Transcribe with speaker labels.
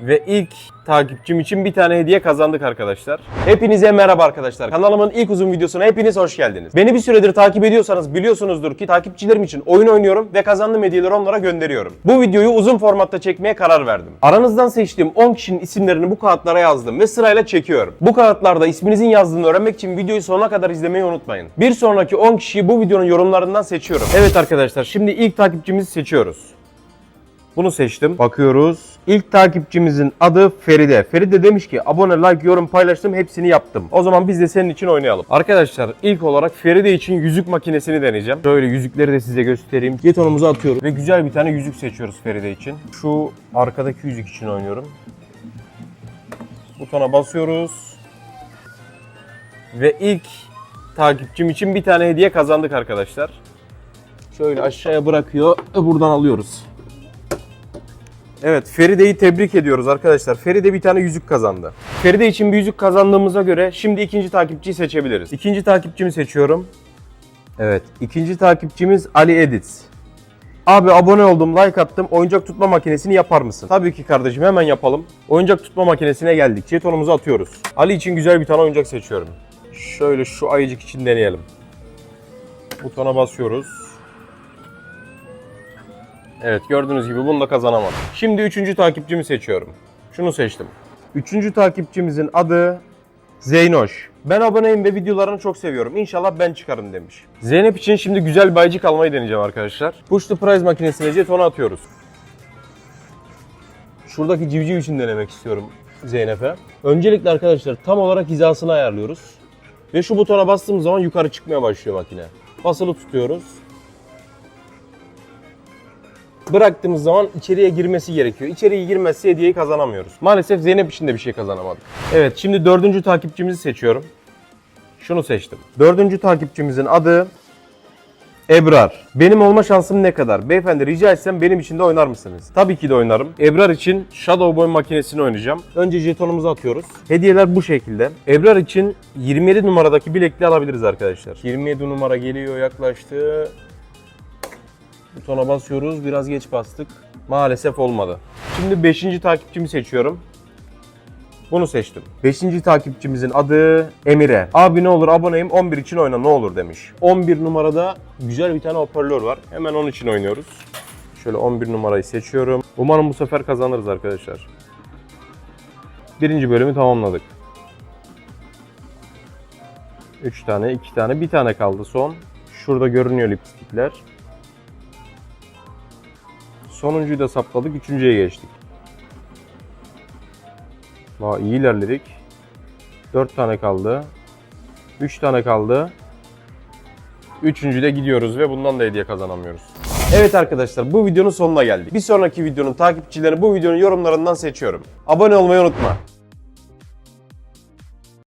Speaker 1: Ve ilk takipçim için bir tane hediye kazandık arkadaşlar. Hepinize merhaba arkadaşlar. Kanalımın ilk uzun videosuna hepiniz hoş geldiniz. Beni bir süredir takip ediyorsanız biliyorsunuzdur ki takipçilerim için oyun oynuyorum ve kazandığım hediyeleri onlara gönderiyorum. Bu videoyu uzun formatta çekmeye karar verdim. Aranızdan seçtiğim 10 kişinin isimlerini bu kağıtlara yazdım ve sırayla çekiyorum. Bu kağıtlarda isminizin yazdığını öğrenmek için videoyu sonuna kadar izlemeyi unutmayın. Bir sonraki 10 kişiyi bu videonun yorumlarından seçiyorum. Evet arkadaşlar şimdi ilk takipçimizi seçiyoruz. Bunu seçtim. Bakıyoruz. İlk takipçimizin adı Feride. Feride demiş ki abone, like, yorum paylaştım hepsini yaptım. O zaman biz de senin için oynayalım. Arkadaşlar ilk olarak Feride için yüzük makinesini deneyeceğim. Şöyle yüzükleri de size göstereyim. Jetonumuzu atıyoruz ve güzel bir tane yüzük seçiyoruz Feride için. Şu arkadaki yüzük için oynuyorum. Butona basıyoruz. Ve ilk takipçim için bir tane hediye kazandık arkadaşlar. Şöyle aşağıya bırakıyor buradan alıyoruz. Evet Feride'yi tebrik ediyoruz arkadaşlar. Feride bir tane yüzük kazandı. Feride için bir yüzük kazandığımıza göre şimdi ikinci takipçiyi seçebiliriz. İkinci takipçimi seçiyorum. Evet ikinci takipçimiz Ali Edits. Abi abone oldum, like attım. Oyuncak tutma makinesini yapar mısın? Tabii ki kardeşim hemen yapalım. Oyuncak tutma makinesine geldik. Jetonumuzu atıyoruz. Ali için güzel bir tane oyuncak seçiyorum. Şöyle şu ayıcık için deneyelim. Butona basıyoruz. Evet gördüğünüz gibi bunu da kazanamadım. Şimdi üçüncü takipçimi seçiyorum. Şunu seçtim. Üçüncü takipçimizin adı Zeynoş. Ben aboneyim ve videolarını çok seviyorum. İnşallah ben çıkarım demiş. Zeynep için şimdi güzel bir ayıcık almayı deneyeceğim arkadaşlar. Push the prize makinesine jetonu atıyoruz. Şuradaki civciv için denemek istiyorum Zeynep'e. Öncelikle arkadaşlar tam olarak hizasını ayarlıyoruz. Ve şu butona bastığımız zaman yukarı çıkmaya başlıyor makine. Basılı tutuyoruz bıraktığımız zaman içeriye girmesi gerekiyor. İçeriye girmezse hediyeyi kazanamıyoruz. Maalesef Zeynep için de bir şey kazanamadık. Evet şimdi dördüncü takipçimizi seçiyorum. Şunu seçtim. Dördüncü takipçimizin adı Ebrar. Benim olma şansım ne kadar? Beyefendi rica etsem benim için de oynar mısınız? Tabii ki de oynarım. Ebrar için Shadow Boy makinesini oynayacağım. Önce jetonumuzu atıyoruz. Hediyeler bu şekilde. Ebrar için 27 numaradaki bilekliği alabiliriz arkadaşlar. 27 numara geliyor yaklaştı. Butona basıyoruz. Biraz geç bastık. Maalesef olmadı. Şimdi 5. takipçimi seçiyorum. Bunu seçtim. 5. takipçimizin adı Emire. Abi ne olur aboneyim 11 için oyna ne olur demiş. 11 numarada güzel bir tane hoparlör var. Hemen onun için oynuyoruz. Şöyle 11 numarayı seçiyorum. Umarım bu sefer kazanırız arkadaşlar. Birinci bölümü tamamladık. 3 tane, 2 tane, 1 tane kaldı son. Şurada görünüyor lipstikler. Sonuncuyu da sapladık. Üçüncüye geçtik. Vay iyi ilerledik. 4 tane kaldı. 3 tane kaldı. Üçüncüde gidiyoruz ve bundan da hediye kazanamıyoruz. Evet arkadaşlar bu videonun sonuna geldik. Bir sonraki videonun takipçilerini bu videonun yorumlarından seçiyorum. Abone olmayı unutma.